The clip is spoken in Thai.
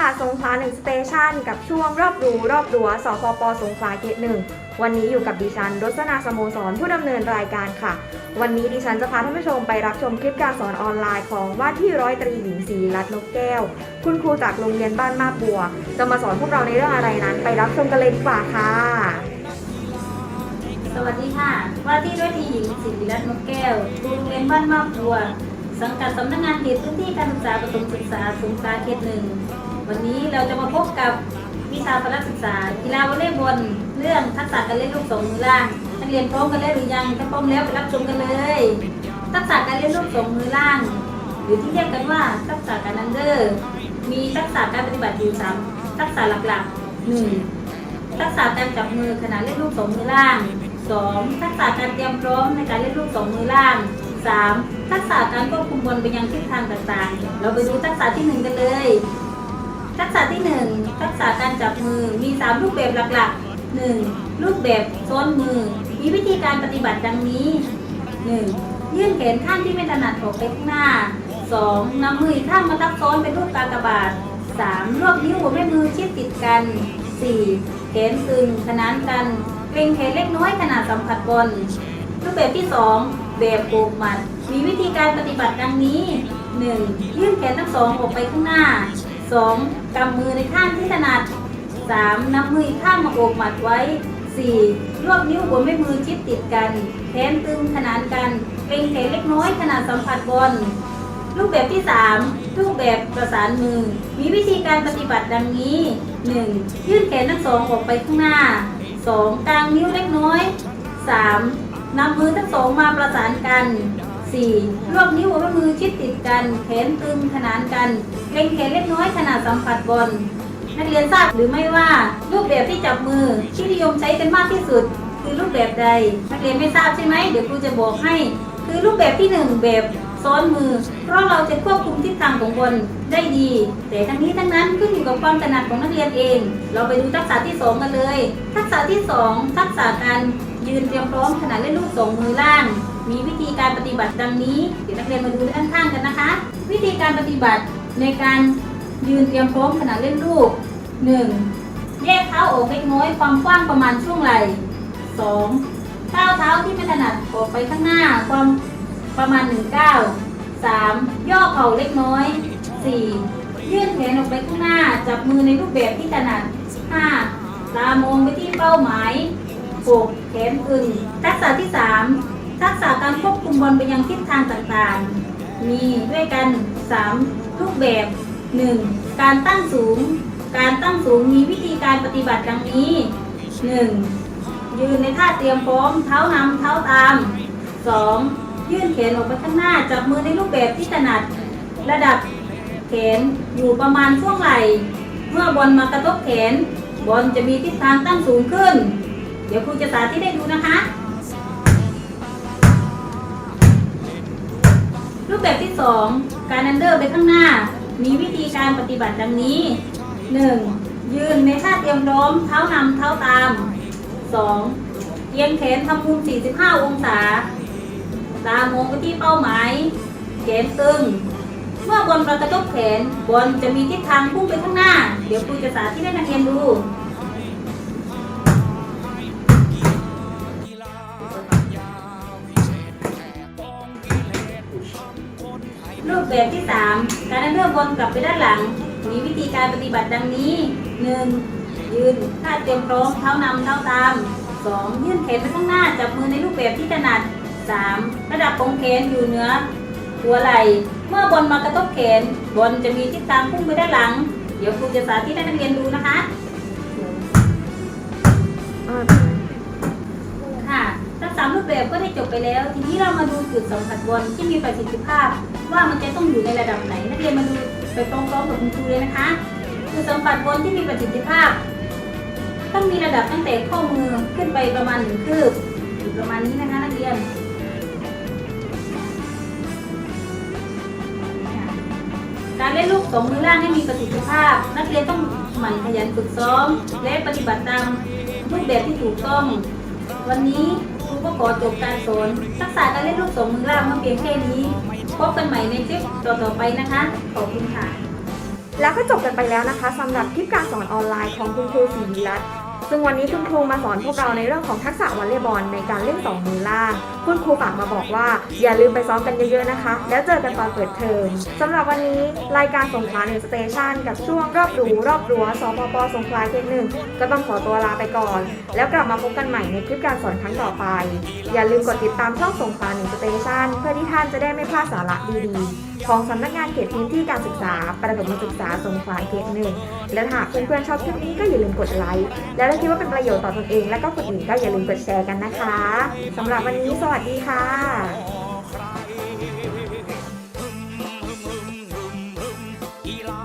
ค่ะ สงขลาหนึ่งสเตชันกับช่วงรอบรู้รอบรั้วสพปสงขลาเขตหนึ่งวันนี้อยู่กับดิฉันรสนาสโมสรผู้ดำเนินรายการค่ะ วันนี้ดิฉันจะพาท่านผู้ชมไปรับชมคลิปการสอนออนไลน์ของว่าที่ร้อยตรีหญิงศรีรัตน์นกแก้ว คุณครูจากโรงเรียนบ้านมาบัว จะมาสอนพวกเราในเรื่องอะไรนั้น ไปรับชมกันเลยดีกว่าค่ะ สวัสดีค่ะ ว่าที่ร้อยตรีหญิงศริรัตน์นกแก้วครูโรงเรียนบ้านมาบบัวสังกัดสำนักงานเขตพื้นที่การศึกษาประถมศึกษาสงขลาเขตหนึ่ง วันนี้เราจะมาพบกับวิชาพละศึกษากีฬาวอลเลย์บอลเรื่องทักษะการเล่นลูกสองมือล่างนักเรียนพร้อมกันแล้วหรือยังถ้าพร้อมแล้วไปรับชมกันเลย ทักษะการเล่นลูกสองมือล่าง หรือที่เรียกกันว่าทักษะการนันเดอร์มีทักษะการปฏิบัติอยู่สามทักษะหลักๆหนึ่งทักษะการจับมือขณะเล่นลูกสองมือล่าง 2. ทักษะการเตรียมพร้อมในการเล่นลูกสองมือล่าง 3. ทักษะการควบคุมบอลไปยังทิศทางต่างๆ เราไปดูทักษะที่หนึ่งกันเลย ทักษะที่ 1 ทักษะการจับมือมี 3 รูปแบบหลักๆ 1. รูปแบบซ้อนมือ มีวิธีการปฏิบัติดังนี้ 1. ยื่นแขนข้างที่ไม่ถนัดออกไปข้างหน้า 2. นำมืออีกข้างมาทับซ้อนเป็นรูปกากบาท 3. รวบนิ้วหัวแม่มือชิดติดกัน 4. แขนตึงขนานกันเกรงแขนเล็กน้อยขนาดสัมผัสบอลรูปแบบที่ 2 แบบโอบหมัด มีวิธีการปฏิบัติดังนี้ 1. ยื่นแขนทั้งสองออกไปข้างหน้า 2. กำมือในข้างที่ถนัด 3. นำมืออีกข้างมาโอบหมัดไว้ 4. รวบนิ้วหัวแม่มือชิดติดกัน แขนตึงขนานกันเกรงแขนเล็กน้อยขนาดสัมผัสบอลรูปแบบที่ 3 รูปแบบประสานมือ มีวิธีการปฏิบัติดังนี้ 1. ยื่นแขนทั้งสองออกไปข้างหน้า 2. กางนิ้วเล็กน้อย 3. นำมือทั้งสองมาประสานกัน 4. รวบนิ้วหัวแม่มือชิดติดกัน แขนตึงขนานกันเกรงแขนเล็กน้อยขนาดสัมผัสบอลนักเรียนทราบหรือไม่ว่ารูปแบบที่จับมือที่นิยมใช้กันมากที่สุด คือรูปแบบใด นักเรียนไม่ทราบใช่ไหมเดี๋ยวครูจะบอกให้ คือรูปแบบที่หนึ่งแบบซ้อนมือ เพราะเราจะควบคุมทิศทางของบอลได้ดี แต่ทั้งนี้ทั้งนั้นขึ้นอยู่กับความถนัดของนักเรียนเอง เราไปดูทักษะที่สองกันเลย ทักษะที่สองทักษะการยืนเตรียมพร้อมขณะเล่นลูกสองมือล่าง มีวิธีการปฏิบัติดังนี้เดี๋ยวนักเรียนมาดูด้านข้างกันนะคะ วิธีการปฏิบัติในการยืนเตรียมพร้อมขณะเล่นลูก 1. แยกเท้าออกเล็กน้อยความกว้างประมาณช่วงไหล่ 2. ก้าวเท้าที่ไม่ถนัดออกไปข้างหน้าความประมาณ1ก้าว 3. ย่อเข่าเล็กน้อย 4. ยื่นแขนออกไปข้างหน้า จับมือในรูปแบบที่ถนัด 5. ตามองไปที่เป้าหมาย 6. แขนตึงทักษะที่ 3 ทักษะการควบคุมบอลไปยังทิศทางต่างๆ มีด้วยกัน 3 รูปแบบ 1. การตั้งสูง การตั้งสูงมีวิธีการปฏิบัติดังนี้ 1. ยืนในท่าเตรียมพร้อม เท้านำเท้าตาม 2. ยื่นแขนออกไปข้างหน้า จับมือในรูปแบบที่ถนัด ระดับแขนอยู่ประมาณช่วงไหล่ เมื่อบอลมากระทบแขน บอลจะมีทิศทางตั้งสูงขึ้น เดี๋ยวครูจะสาธิตให้ดูนะคะ รูปแบบที่ 2 การอันเดอร์ไปข้างหน้า มีวิธีการปฏิบัติดังนี้ 1. ยืนในท่าเตรียมพร้อมเท้านำเท้าตาม 2. เอียงแขนทำมุม 45 องศา ตามองไปที่เป้าหมาย แขนตึง เมื่อบอลกระทบแขนบอลจะมีทิศทางพุ่งไปข้างหน้า เดี๋ยวครูจะสาธิตให้นักเรียนดู แบบที่ 3 การเลื่อนบอลกลับไปด้านหลัง มีวิธีการปฏิบัติดังนี้ 1. ยืนท่าเตรียมพร้อมเท้านำเท้าตาม 2. ยื่นแขนไปข้างหน้าจับมือในรูปแบบที่ถนัด 3. ระดับของแขนอยู่เหนือหัวไหล่เมื่อบอลมากระทบแขนบอลจะมีทิศทางพุ่งไปด้านหลัง เดี๋ยวครูจะสาธิตให้นักเรียนดูนะคะค่ะทั้งสามรูปแบบก็ได้จบไปแล้ว ทีนี้เรามาดูจุดสัมผัสบอลที่มีประสิทธิภาพ ว่ามันจะต้องอยู่ในระดับไหน นักเรียนมาดูไปพร้อมๆกับคุณครูเลยนะคะจุดสัมผัสบอลที่มีประสิทธิภาพ ต้องมีระดับตั้งแต่ข้อมือขึ้นไปประมาณหนึ่งคืบอยู่ประมาณนี้นะคะนักเรียนการเล่นลูกสองมือล่างให้มีประสิทธิภาพ นักเรียนต้องหมั่นขยันฝึกซ้อม และปฏิบัติตามรูปแบบที่ถูกต้อง วันนี้ครูก็ขอจบการสอนทักษะการเล่นลูกสองมือล่างมาเพียงแค่นี้ พบกันใหม่ในคลิปต่อๆไปนะคะ ขอบคุณค่ะ แล้วก็จบกันไปแล้วนะคะสำหรับคลิปการสอนออนไลน์ของคุณครูศรีวิรัตน์ซึ่งวันนี้คุณครูมาสอนพวกเราในเรื่องของทักษะวอลเลย์บอลในการเล่นสองมือล่าง คุณครูฝากมาบอกว่า อย่าลืมไปซ้อมกันเยอะๆนะคะ แล้วเจอกันตอนเปิดเทอมสำหรับวันนี้รายการสงขลาหนึ่งสเตชันกับช่วงรอบรู้รอบรั้วสพปสงขลาเขตหนึ่งก็ต้องขอตัวลาไปก่อน แล้วกลับมาพบกันใหม่ในคลิปการสอนครั้งต่อไป อย่าลืมกดติดตามช่องสงขลาหนึ่งสเตชันเพื่อที่ท่านจะได้ไม่พลาดสาระดีๆ ของสำนักงานเขตพื้นที่การศึกษา ประถมศึกษาสงขลาเขตหนึ่งและหากเพื่อนๆชอบคลิปนี้ก็อย่าลืมกดไลค์ และถ้าคิดว่าเป็นประโยชน์ต่อตนเอง และก็คนอื่นก็อย่าลืมกดแชร์กันนะคะสำหรับวันนี้สวัสดีค่ะอีลา